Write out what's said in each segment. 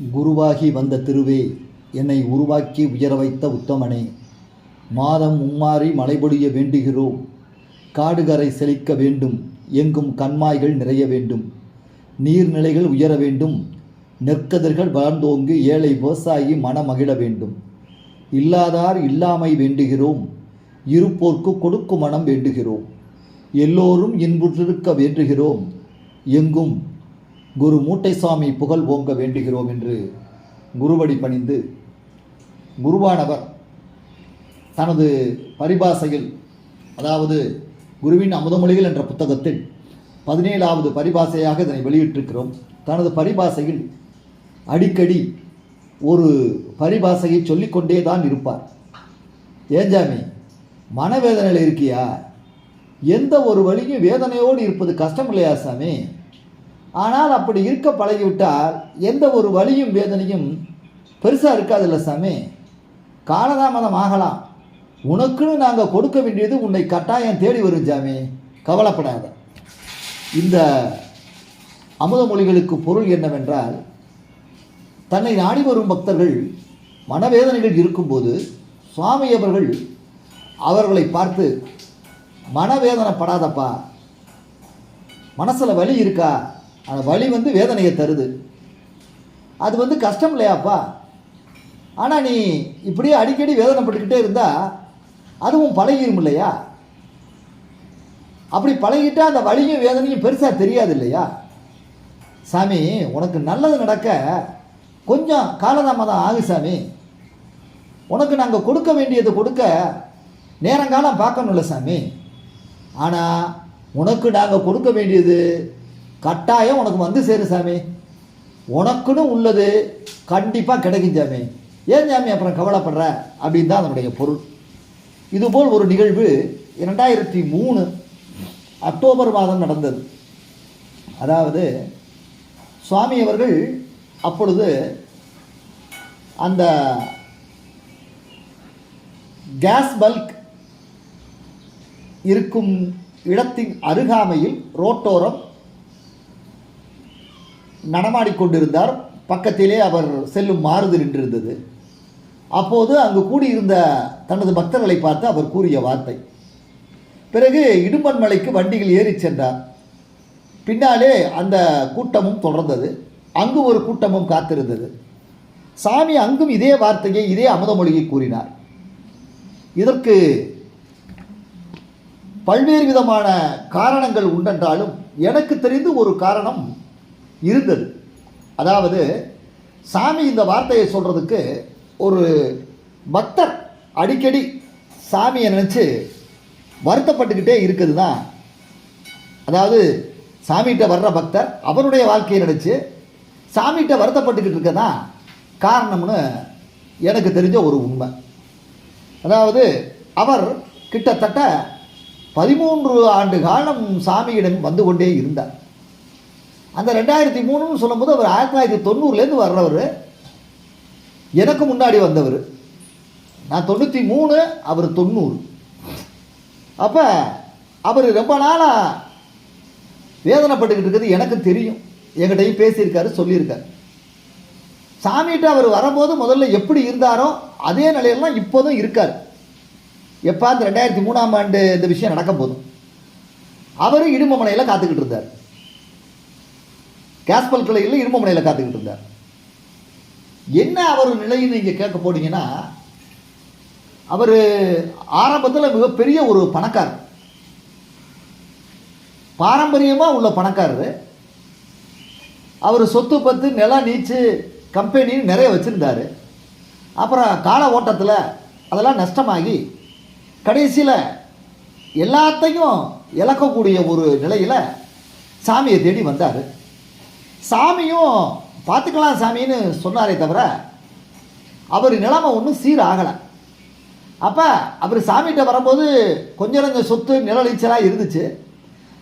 குருவாகி வந்த திருவே என்னை உருவாக்கி உயர வைத்த உத்தமனே. மாதம் மும்மாறி மழைபொழிய வேண்டுகிறோம். காடுகரை செழிக்க வேண்டும். எங்கும் கண்மாய்கள் நிறைய வேண்டும். நீர்நிலைகள் உயர வேண்டும். நெற்கதிர்கள் வளர்ந்தோங்கு ஏழை விவசாயி மனமகிழ வேண்டும். இல்லாதார் இல்லாமை வேண்டுகிறோம். இருப்போர்க்கு கொடுக்கும் மனம் வேண்டுகிறோம். எல்லோரும் இன்புற்றிருக்க வேண்டுகிறோம். எங்கும் குரு மூட்டைசாமி புகழ் ஓங்க வேண்டுகிறோம் என்று குருவடி பணிந்து குருவானவர் தனது பரிபாசையில் அதாவது குருவின் அமுதமொழிகள் என்ற புத்தகத்தில் பதினேழாவது பரிபாசையாக இதனை வெளியிட்டிருக்கிறோம். தனது பரிபாசையில் அடிக்கடி ஒரு பரிபாசையை சொல்லிக்கொண்டே தான் இருப்பார். ஏஞ்சாமி மனவேதனையில் இருக்கியா? எந்த ஒரு வழியும் வேதனையோடு இருப்பது கஷ்டம் இல்லையா சாமி? ஆனால் அப்படி இருக்க பழகிவிட்டால் எந்த ஒரு வலியும் வேதனையும் பெருசாக இருக்காதுல்ல சாமி. காலதாமதம் ஆகலாம். உனக்குன்னு நாங்கள் கொடுக்க வேண்டியது உன்னை கட்டாயம் தேடி வரும் சாமி. கவலைப்படாத. இந்த அமுதமொழிகளுக்கு பொருள் என்னவென்றால் தன்னை நாடி வரும் பக்தர்கள் மனவேதனைகள் இருக்கும்போது சுவாமி அவர்கள் அவர்களை பார்த்து மனவேதனைப்படாதப்பா. மனசில் வலி இருக்கா? அந்த வலி வந்து வேதனையை தருது. அது வந்து கஷ்டம் இல்லையாப்பா? ஆனால் நீ இப்படியே அடிக்கடி வேதனைப்பட்டுக்கிட்டே இருந்தால் அதுவும் பழகிரும் இல்லையா? அப்படி பழகிட்டால் அந்த வலியும் வேதனையும் பெருசாக தெரியாது இல்லையா? சாமி உனக்கு நல்லது நடக்க கொஞ்சம் காலதாமதம் ஆகு சாமி. உனக்கு நாங்கள் கொடுக்க வேண்டியது கொடுக்க நேரங்காலம் பார்க்கணும்ல சாமி. ஆனால் உனக்கு நாங்கள் கொடுக்க வேண்டியது கட்டாயம் உனக்கு வந்து சேரும் சாமி. உனக்குன்னு உள்ளது கண்டிப்பாக கிடைக்கும் சாமி. ஏன் சாமி அப்புறம் கவலைப்படுற? அப்படின்னு தான் அதனுடைய பொருள். இதுபோல் ஒரு நிகழ்வு இரண்டாயிரத்தி மூணு அக்டோபர் மாதம் நடந்தது. அதாவது சுவாமி அவர்கள் அப்பொழுது அந்த கேஸ் பல்க் இருக்கும் இடத்தின் அருகாமையில் ரோட்டோரம் நடமாடிக்கொண்டிருந்தார். பக்கத்திலே அவர் செல்லும் மாறுது நின்றிருந்தது. அப்போது அங்கு கூடியிருந்த தனது பக்தர்களை பார்த்து அவர் கூறிய வார்த்தை பிறகு இடும்பன் மலைக்கு வண்டியில் ஏறிச் சென்றார். பின்னாலே அந்த கூட்டமும் தொடர்ந்தது. அங்கு ஒரு கூட்டமும் காத்திருந்தது. சாமி அங்கும் இதே வார்த்தையை இதே அமுதமொழியை கூறினார். இதற்கு பல்வேறு விதமான காரணங்கள் உண்டென்றாலும் எனக்கு தெரிந்து ஒரு காரணம் இருந்தது. அதாவது சாமி இந்த வார்த்தையை சொல்கிறதுக்கு ஒரு பக்தர் அடிக்கடி சாமியை நினச்சி வருத்தப்பட்டுக்கிட்டே இருக்குது தான் அதாவது சாமிகிட்ட வர்ற பக்தர் அவருடைய வாழ்க்கையை நினச்சி சாமிகிட்ட வருத்தப்பட்டுக்கிட்டு இருக்க தான் காரணம்னு எனக்கு தெரிஞ்ச ஒரு உண்மை. அதாவது அவர் கிட்டத்தட்ட பதிமூன்று ஆண்டு காலம் சாமியிடம் வந்து கொண்டே இருந்தார். அந்த ரெண்டாயிரத்தி மூணுன்னு சொல்லும்போது அவர் ஆயிரத்தி தொள்ளாயிரத்தி தொண்ணூறுலேருந்து வர்றவர். எனக்கு முன்னாடி வந்தவர். நான் தொண்ணூற்றி மூணு அவர் தொண்ணூறு. அப்போ அவர் ரொம்ப நாளாக வேதனைப்பட்டுக்கிட்டு இருக்கிறது எனக்கு தெரியும். என்கிட்டையும் பேசியிருக்காரு சொல்லியிருக்காரு. சாமிகிட்ட அவர் வரும்போது முதல்ல எப்படி இருந்தாரோ அதே நிலையிலாம் இப்போதும் இருக்கார். எப்போ? அந்த ரெண்டாயிரத்தி மூணாம் ஆண்டு இந்த விஷயம் நடக்க போதும். அவரும் இடுமமனையில் காத்துக்கிட்டு இருந்தார். கேஸ்பல் கிளையில் இடும்பமனையில் காத்துக்கிட்டு இருந்தார். என்ன அவர் நிலைன்னு நீங்கள் கேட்க போனீங்கன்னா அவர் ஆரம்பத்தில் மிகப்பெரிய ஒரு பணக்காரர். பாரம்பரியமாக உள்ள பணக்காரர். அவர் சொத்து பத்து நிலம் நீச்சு கம்பெனி நிறைய வச்சுருந்தார். அப்புறம் கால ஓட்டத்தில் அதெல்லாம் நஷ்டமாகி கடைசியில் எல்லாத்தையும் இழக்கக்கூடிய ஒரு நிலையில் சாமியை தேடி வந்தார். சாமியும் பார்த்துக்கலாம் சாமின்னு சொன்னாரே தவிர அவர் நிலைமை ஒன்றும் சீராகலை. அப்போ அவர் சாமிகிட்ட வரும்போது கொஞ்சம் கொஞ்சம் சொத்து நிலநீச்சலாக இருந்துச்சு.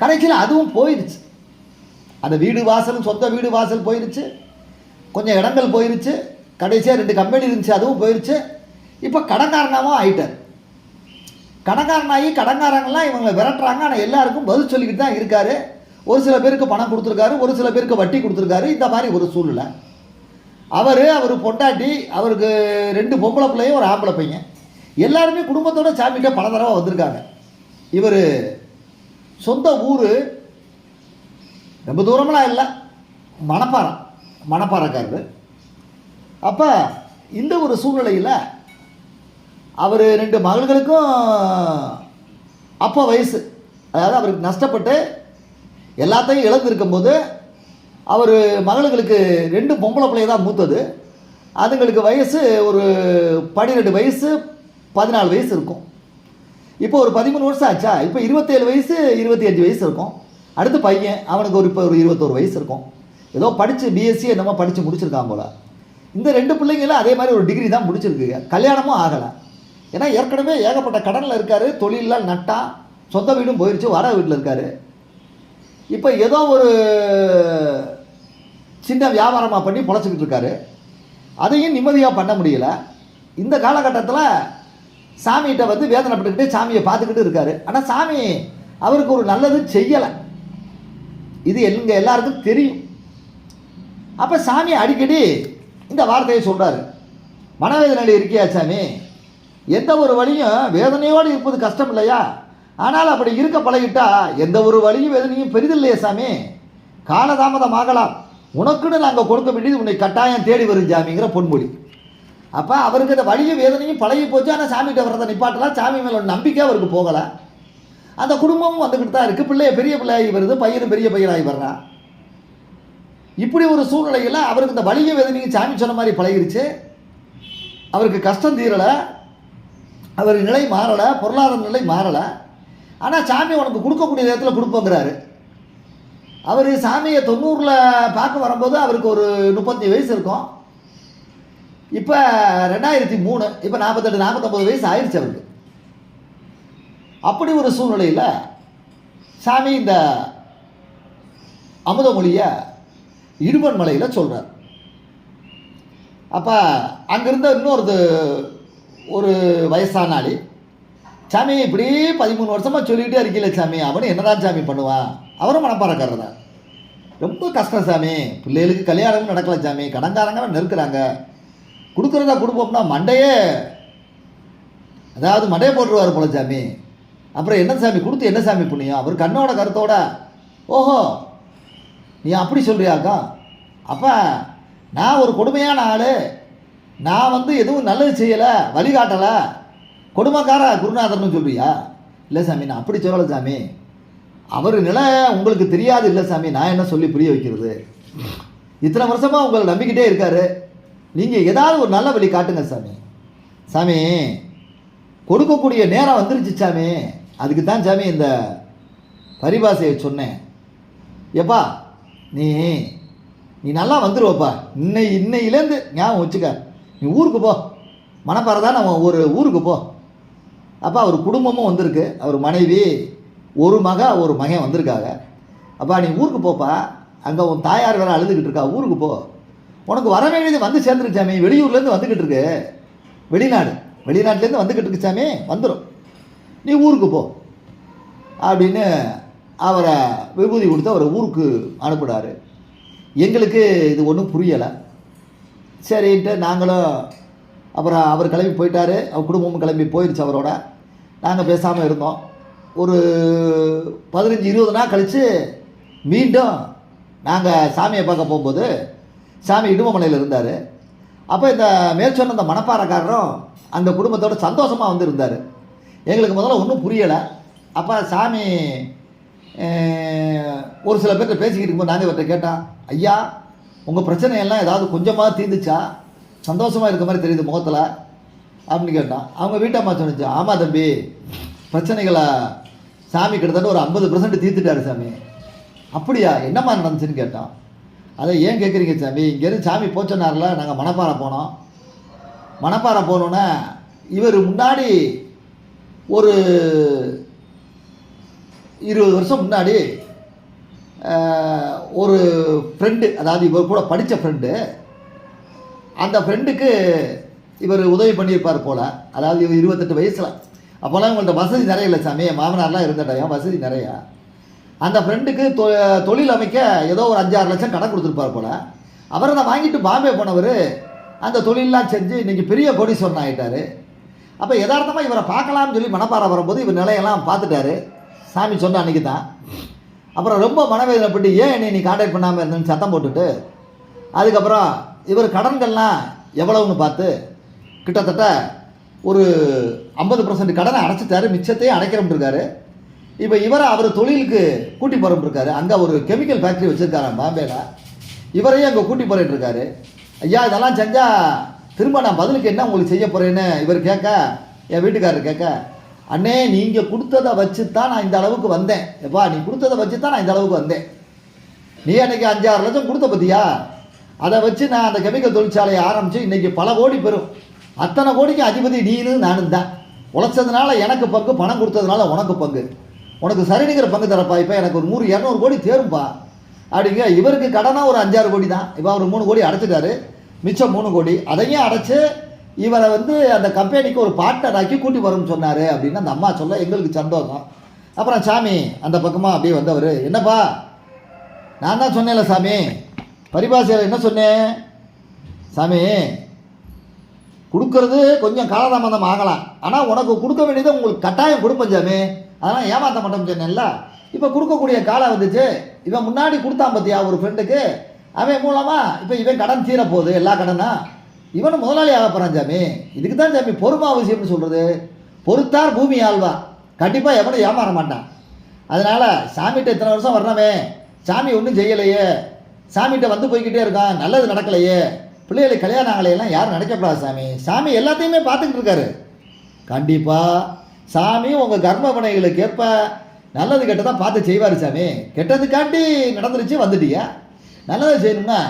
கடைசியில் அதுவும் போயிடுச்சு அந்த வீடு வாசல் சொந்த வீடு வாசல் போயிடுச்சு கொஞ்சம் இடங்கள் போயிருச்சு. கடைசியாக ரெண்டு கம்பெனி இருந்துச்சு அதுவும் போயிருச்சு. இப்போ கடன்காரனாகவும் ஆயிட்டார். கடன்காரனாகி கடன்காரங்களாம் இவங்களை விரட்டுறாங்க ஆனால் எல்லாருக்கும் பதில் சொல்லிக்கிட்டு தான் இருக்காரு. ஒரு சில பேருக்கு பணம் கொடுத்துருக்காரு ஒரு சில பேருக்கு வட்டி கொடுத்துருக்காரு. இந்த மாதிரி ஒரு சூழ்நிலை. அவர் அவர் பொண்டாட்டி அவருக்கு ரெண்டு பொம்பளை பிள்ளையும் ஒரு ஆம்பளை பையன். எல்லாருமே குடும்பத்தோட சாமிகிட்ட பல தடவை வந்திருக்காங்க. இவர் சொந்த ஊர் ரொம்ப தூரமெல்லாம் இல்லை. மணப்பாறை மணப்பாறைக்காரரு. அப்போ இந்த ஒரு சூழ்நிலையில் அவர் ரெண்டு மகள்களுக்கும் அப்போ வயசு. அதாவது அவருக்கு நஷ்டப்பட்டு எல்லாத்தையும் இழந்திருக்கும் போது அவர் மகளுங்களுக்கு ரெண்டு பொம்பளை பிள்ளைய தான் மூத்தது. அதுங்களுக்கு வயசு ஒரு பன்னிரெண்டு வயசு பதினாலு வயசு இருக்கும். இப்போ ஒரு பதிமூணு வருஷம் ஆச்சா? இப்போ இருபத்தேழு வயசு இருபத்தி அஞ்சு வயசு இருக்கும். அடுத்து பையன் அவனுக்கு ஒரு இப்போ ஒரு இருபத்தோரு வயசு இருக்கும். ஏதோ படித்து பிஎஸ்சி என்னமோ படித்து முடிச்சிருக்கான் போல. இந்த ரெண்டு பிள்ளைங்களும் அதே மாதிரி ஒரு டிகிரி தான் முடிச்சிருக்கு. கல்யாணமும் ஆகலை. ஏன்னா ஏற்கனவே ஏகப்பட்ட கடனில் இருக்கார். தொழிலெலாம் நட்டா சொந்த வீடும் போயிடுச்சு வர வீட்டில் இருக்கார். இப்போ ஏதோ ஒரு சின்ன வியாபாரமாக பண்ணி பொழைச்சிக்கிட்டு இருக்காரு. அதையும் நிம்மதியாக பண்ண முடியல. இந்த காலகட்டத்தில் சாமிகிட்ட வந்து வேதனைப்பட்டுக்கிட்டு சாமியை பார்த்துக்கிட்டு இருக்காரு. ஆனால் சாமி அவருக்கு ஒரு நல்லது செய்யலை. இது எங்கள் எல்லாருக்கும் தெரியும். அப்போ சாமி அடிக்கடி இந்த வார்த்தையை சொல்கிறாரு மனவேதனையில் இருக்கியா சாமி? எந்த ஒரு வழியும் வேதனையோடு இருப்பது கஷ்டம் இல்லையா? ஆனால் அப்படி இருக்க பழகிட்டா எந்த ஒரு வழியும் வேதனையும் பெரிதில்லையே சாமி. காலதாமதம் ஆகலாம். உனக்குன்னு நாங்கள் கொடுக்க வேண்டியது உன்னை கட்டாயம் தேடி வரும் சாமிங்கிற பொன்மொழி. அப்போ அவருக்கு இந்த வழியும் வேதனையும் பழகி போச்சு. ஆனால் சாமிகிட்ட வர்றதை நிப்பாட்டலாம். சாமி மேலே ஒரு நம்பிக்கை அவருக்கு போகலை. அந்த குடும்பமும் வந்துக்கிட்டு தான் இருக்குது பிள்ளைய பெரிய பிள்ளையாகி வருது. பையனும் பெரிய பையனாகி வர்றான். இப்படி ஒரு சூழ்நிலையில் அவருக்கு இந்த வழிய வேதனையும் சாமி சொன்ன மாதிரி பழகிருச்சு. அவருக்கு கஷ்டம் தீரலை. அவர் நிலை மாறலை. பொருளாதார நிலை மாறலை. ஆனால் சாமி உனக்கு கொடுக்கக்கூடிய நேரத்தில் கொடுப்போங்கிறாரு. அவர் சாமியை தொண்ணூறில் பார்க்க வரும்போது அவருக்கு ஒரு முப்பத்தஞ்சு வயசு இருக்கும். இப்போ ரெண்டாயிரத்தி மூணு இப்போ நாற்பத்தெட்டு நாற்பத்தொம்பது வயசு ஆயிடுச்சு அவருக்கு. அப்படி ஒரு சூழ்நிலையில் சாமி இந்த அமுதமொழியை இடுபன் மலையில் சொல்கிறார் அப்போ அங்கேருந்த இன்னொரு ஒரு வயசான ஆளி சாமி இப்படி பதிமூணு வருஷமாக சொல்லிக்கிட்டே இருக்கீங்களே சாமி. அவனு என்னதான் சாமி பண்ணுவான் அவரும் மனப்பாறக்காரர் தான் ரொம்ப கஷ்டம் சாமி. பிள்ளைகளுக்கு கல்யாணமும் நடக்கலை சாமி. கடன்காரங்க நெருக்கிறாங்க. கொடுக்குறதா கொடுப்போம்னா மண்டையே அதாவது மண்டையை போட்டுருவார் போல சாமி. அப்புறம் என்ன சாமி? கொடுத்து என்ன சாமி புண்ணியம்? அவர் கண்ணோட கருத்தோட ஓஹோ நீ அப்படி சொல்கிறியாக்கா அப்போ நான் ஒரு கொடுமையான ஆள். நான் வந்து எதுவும் நல்லது செய்யலை வழிகாட்டலை. கொடுமைக்காரா குருநாதர்னு சொல்றியா? இல்லை சாமி நான் அப்படி சொல்லலை சாமி. அவர் நிலை உங்களுக்கு தெரியாது இல்லை சாமி. நான் என்ன சொல்லி புரிய வைக்கிறது? இத்தனை வருஷமாக உங்களை நம்பிக்கிட்டே இருக்காரு. நீங்கள் ஏதாவது ஒரு நல்ல வழி காட்டுங்க சாமி. சாமி கொடுக்கக்கூடிய நேரம் வந்துருச்சு சாமி. அதுக்கு தான் சாமி இந்த பரிபாசையை சொன்னேன். எப்பா நீ நீ நல்லா வந்துடுவப்பா இன்னை இன்னையிலேருந்து ஞாபகம் வச்சுக்க. நீ ஊருக்கு போ. மணப்பாறை தான் நம்ம ஒரு ஊருக்கு போ. அப்போ அவர் குடும்பமும் வந்திருக்கு. அவர் மனைவி ஒரு மக ஒரு மகன் வந்திருக்காங்க. அப்பா நீ ஊருக்கு போப்பா. அங்கே உன் தாயார் வேறு அழுதுகிட்டு இருக்கா. ஊருக்கு போ. உனக்கு வர வேண்டியது வந்து சேர்ந்துருக்கு சாமி. வெளியூர்லேருந்து வந்துக்கிட்டு இருக்கு. வெளிநாடு. வெளிநாட்டிலேருந்து வந்துக்கிட்டு இருக்கு சாமி. வந்துடும் நீ ஊருக்கு போ. அப்படின்னு அவரை விபூதி கொடுத்து அவரை ஊருக்கு அனுப்புனார். எங்களுக்கு இது ஒன்றும் புரியலை. சரின்ட்டு நாங்களும் அப்புறம் அவர் கிளம்பி போயிட்டாரு. அவர் குடும்பமும் கிளம்பி போயிடுச்சு அவரோட. நாங்கள் பேசாமல் இருந்தோம். ஒரு பதினஞ்சு இருபது நாள் கழித்து மீண்டும் நாங்கள் சாமியை பார்க்க போகும்போது சாமி இடுமமலையில் இருந்தார். அப்போ இந்த மேல் சொன்ன அந்த மணப்பாறைக்காரரும் அந்த குடும்பத்தோட சந்தோஷமாக வந்து இருந்தார். எங்களுக்கு முதல்ல ஒன்றும் புரியலை. அப்போ சாமி ஒரு சில பேர்கிட்ட பேசிக்கிட்டு இருக்கும்போது நாங்கள் இவர்கிட்ட கேட்டான் ஐயா உங்கள் பிரச்சனையெல்லாம் ஏதாவது கொஞ்சமாக தீர்ந்துச்சா? சந்தோஷமாக இருக்க மாதிரி தெரியுது முகத்தில் அப்படின்னு கேட்டான் அவங்க வீட்டம்மா சொன்னிச்சு ஆமாம் தம்பி பிரச்சனைகளை சாமி கிட்டத்தட்ட ஒரு ஐம்பது பர்சன்ட் தீர்த்துட்டாரு சாமி. அப்படியா என்னம்மா நடந்துச்சுன்னு கேட்டோம் அதை ஏன் கேட்குறீங்க சாமி? இங்கேருந்து சாமி போச்சனாரில் நாங்கள் மணப்பாறை போனோம். மணப்பாறை போனோன்னே இவர் முன்னாடி ஒரு இருபது வருஷம் முன்னாடி ஒரு ஃப்ரெண்டு அதாவது இவர் கூட படித்த ஃப்ரெண்டு அந்த ஃப்ரெண்டுக்கு இவர் உதவி பண்ணியிருப்பார் போல். அதாவது இவர் இருபத்தெட்டு வயசில். அப்போல்லாம் இவங்கள்ட்ட வசதி நிறைய இல்லை சாமி. மாமனார்லாம் இருந்த டைம் வசதி நிறையா. அந்த ஃப்ரெண்டுக்கு தொ தொழில் அமைக்க ஏதோ ஒரு அஞ்சாறு லட்சம் கடன் கொடுத்துருப்பார் போல். அவர் அதை வாங்கிட்டு பாம்பே போனவர் அந்த தொழிலெலாம் செஞ்சு இன்றைக்கி பெரிய கோடீஸ்வரன் ஆகிட்டாரு அப்போ யதார்த்தமாக இவரை பார்க்கலாம்னு சொல்லி மனப்பாறை வரும்போது இவர் நிலையெல்லாம் பார்த்துட்டாரு. சாமி சொன்ன அன்னைக்கு தான் அப்புறம் ரொம்ப மனவேதனைப்பட்டு ஏன் என்னை நீ காண்டாக்ட் பண்ணாமல் இருந்தேன்னு சத்தம் போட்டுட்டு அதுக்கப்புறம் இவர் கடன்கள்லாம் எவ்வளவுன்னு பார்த்து கிட்டத்தட்ட ஒரு ஐம்பது பர்சன்ட் கடனை அடைச்சிட்டாரு மிச்சத்தையும் அடைக்கிறோம்ருக்காரு இப்போ இவரை அவர் தொழிலுக்கு கூட்டி போகிறோம்ருக்காரு அங்கே ஒரு கெமிக்கல் ஃபேக்ட்ரி வச்சுருக்காராம் பாம்பேல. இவரையும் அங்கே கூட்டி போறேன்னு ஐயா இதெல்லாம் செஞ்சால் திரும்ப நான் பதிலுக்கு என்ன உங்களுக்கு செய்ய போகிறேன்னு இவர் கேட்க என் வீட்டுக்காரர் கேட்க அண்ணே நீங்கள் கொடுத்ததை வச்சு தான் நான் இந்த அளவுக்கு வந்தேன். எப்பா நீ கொடுத்ததை வச்சு தான் நான் இந்த அளவுக்கு வந்தேன். நீ அன்றைக்கி அஞ்சாறு லட்சம் கொடுத்த பற்றியா அதை வச்சு நான் அந்த கெமிக்கல் தொழிற்சாலையை ஆரம்பித்து இன்றைக்கி பல கோடி பெறும். அத்தனை கோடிக்கு அதிபதி நீனு நானும் தான். உழைச்சதுனால எனக்கு பங்கு பணம் கொடுத்ததுனால உனக்கு பங்கு. உனக்கு சரிநிகர் பங்கு தரப்பா. இப்போ எனக்கு ஒரு நூறு இரநூறு கோடி தேரும்பா. அப்படிங்க இவருக்கு கடனாக ஒரு அஞ்சாறு கோடி தான். இப்போ அவர் மூணு கோடி அடைச்சிட்டாரு. மிச்சம் மூணு கோடி. அதையும் அடைச்சி இவரை வந்து அந்த கம்பெனிக்கு ஒரு பார்ட்னர் ஆக்கி கூட்டி வரும்னு சொன்னார் அப்படின்னு அந்த அம்மா சொல்ல எங்களுக்கு சந்தோஷம். அப்புறம் சாமி அந்த பக்கமாக அப்படியே வந்தவர் என்னப்பா? நான் தான் சொன்னேன்ல சாமி பரிபாசையில் என்ன சொன்னேன் சாமி கொடுக்கறது கொஞ்சம் காலதாமதம் ஆகலாம். ஆனால் உனக்கு கொடுக்க வேண்டியதை உங்களுக்கு கட்டாயம் கொடுப்பேன் சாமி. அதெல்லாம் ஏமாற்ற மாட்டோம் சொன்னேன்ல. இப்போ கொடுக்கக்கூடிய காலம் வந்துச்சு. இவன் முன்னாடி கொடுத்தான் பார்த்தியா ஒரு ஃப்ரெண்டுக்கு அவன் மூலமாக இப்போ இவன் கடன் தீரப்போகுது போகுது எல்லா கடனா? இவனும் முதலாளி ஆக போகிறான் சாமி. இதுக்கு தான் சாமி பொறுமை அவசியம்னு சொல்கிறது பொறுத்தார் பூமி ஆழ்வா. கண்டிப்பாக எவனும் ஏமாற மாட்டான். அதனால் சாமிகிட்ட இத்தனை வருஷம் வர்றவே சாமி ஒன்றும் செய்யலையே. சாமிகிட்ட வந்து போய்கிட்டே இருக்கான் நல்லது நடக்கலையே. பிள்ளைகளுக்கு கல்யாணம் ஆகலையெல்லாம் யாரும் நினைக்கக்கூடாது சாமி. சாமி எல்லாத்தையுமே பார்த்துக்கிட்டு இருக்காரு. கண்டிப்பாக சாமி உங்கள் கர்ம வினைகளுக்கு ஏற்ப நல்லது கெட்டதான் பார்த்து செய்வார் சாமி. கெட்டதுக்காண்டி நடந்துருச்சு வந்துட்டியா? நல்லதை செய்யணும்னா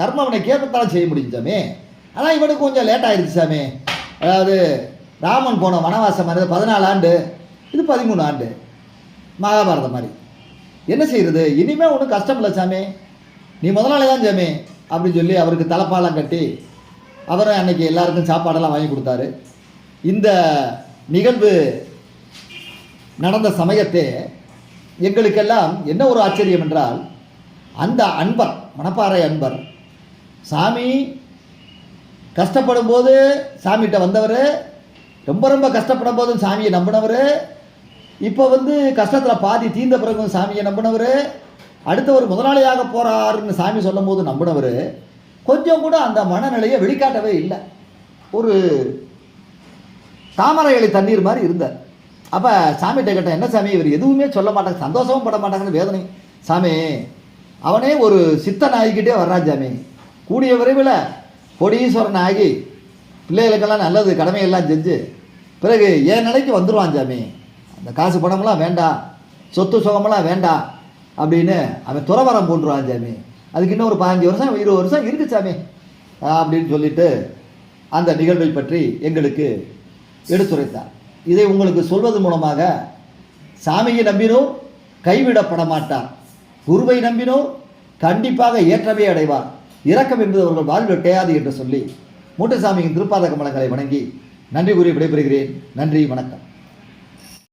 கர்ம வினை செய்ய முடியும் சாமி. ஆனால் இவனுக்கு கொஞ்சம் லேட் ஆயிடுச்சு சாமி. அதாவது ராமன் போன வனவாசம் மாதிரி பதினாலு ஆண்டு இது பதிமூணு ஆண்டு. மகாபாரதம் மாதிரி. என்ன செய்கிறது இனிமேல் ஒன்றும் கஷ்டம் இல்லை சாமி. நீ முதலாளி தான் சாமி அப்படின்னு சொல்லி அவருக்கு தலைப்பாலாம் கட்டி அவரும் அன்றைக்கி எல்லாருக்கும் சாப்பாடெல்லாம் வாங்கி கொடுத்தாரு. இந்த நிகழ்வு நடந்த சமயத்தே எங்களுக்கெல்லாம் என்ன ஒரு ஆச்சரியம் என்றால் அந்த அன்பர் மணப்பாறை அன்பர் சாமி கஷ்டப்படும் போது சாமிகிட்ட வந்தவர் ரொம்ப ரொம்ப கஷ்டப்படும் போதும் சாமியை நம்பினவர் இப்போ வந்து கஷ்டத்தில் பாதி தீர்ந்த பிறகு சாமியை நம்பினவர் அடுத்த ஒரு முதலாளியாக போகிறாருன்னு சாமி சொல்லும்போது நம்பினவர் கொஞ்சம் கூட அந்த மனநிலையை வெளிக்காட்டவே இல்லை. ஒரு தாமரை இலை தண்ணீர் மாதிரி இருந்தார். அப்போ சாமிகிட்ட கேட்டேன் என்ன சாமி இவர் எதுவுமே சொல்ல மாட்டாங்க சந்தோஷமும் பட மாட்டாங்கன்னு வேதனை. சாமி அவனே ஒரு சித்தன் ஆகிக்கிட்டே வர்றான் சாமி. கூடிய விரைவில் கொடீஸ்வரன் ஆகி பிள்ளைகளுக்கெல்லாம் நல்லது கடமையெல்லாம் செஞ்சு பிறகு என் நிலைக்கு வந்துடுவான் சாமி. அந்த காசு பணமெல்லாம் வேண்டாம் சொத்து சுகமெல்லாம் வேண்டாம் அப்படின்னு அவன் துறவரம் போன்றுவான் சாமி. அதுக்கு இன்னும் ஒரு பதினஞ்சு வருஷம் இருபது வருஷம் இருக்கு சாமி. அப்படின்னு சொல்லிட்டு அந்த நிகழ்வை பற்றி எங்களுக்கு எடுத்துரைத்தார். இதை உங்களுக்கு சொல்வது மூலமாக சாமியை நம்பினோ கைவிடப்பட மாட்டார். குருவை நம்பினோ கண்டிப்பாக ஏற்றமே அடைவார். இரக்கம் என்பது அவர்கள் வாழ்வெட்டையாது என்று சொல்லி மூட்டசாமியின் திருப்பாத கமலங்களை வணங்கி நன்றி கூறி விடைபெறுகிறேன். நன்றி வணக்கம்.